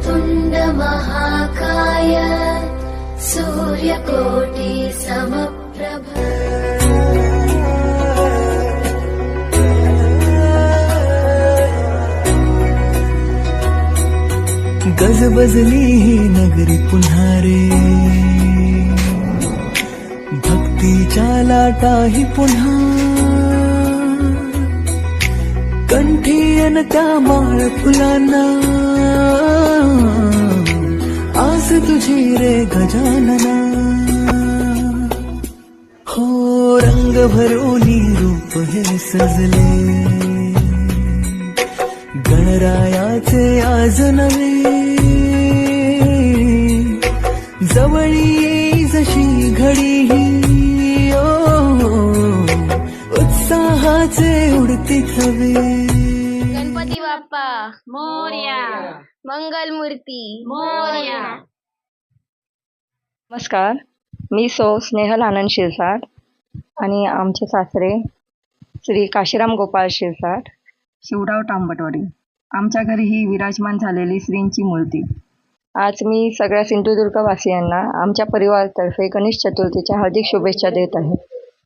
वक्रतुण्ड महाकाय सूर्यकोटि समप्रभ गजबजली ही नगरी पुन्हा रे भक्तीच्या लाटाही पुन्हा कंठी अन त्या माळ फुलांना. आस तुझी रे गजानना. हो रंग भरोनी रूप हे सजले. गणरायाचे आज नवे. जवळी जशी घडी ही उत्साहाचे उडती थवे गणपती बाप्पा मोर्या मंगल मूर्ती मोर्या. नमस्कार मी सौ स्नेहल आनंद शिरसाट आणि आमचे सासरे श्री काशीराम गोपाळ शिरसाट शिवराव तांबटवाडी आमच्या घरी ही विराजमान झालेली श्रींची मूर्ती. आज मी सगळ्या सिंधुदुर्गवासियांना आमच्या परिवारातर्फे गणेश चतुर्थीच्या हार्दिक शुभेच्छा देत आहे.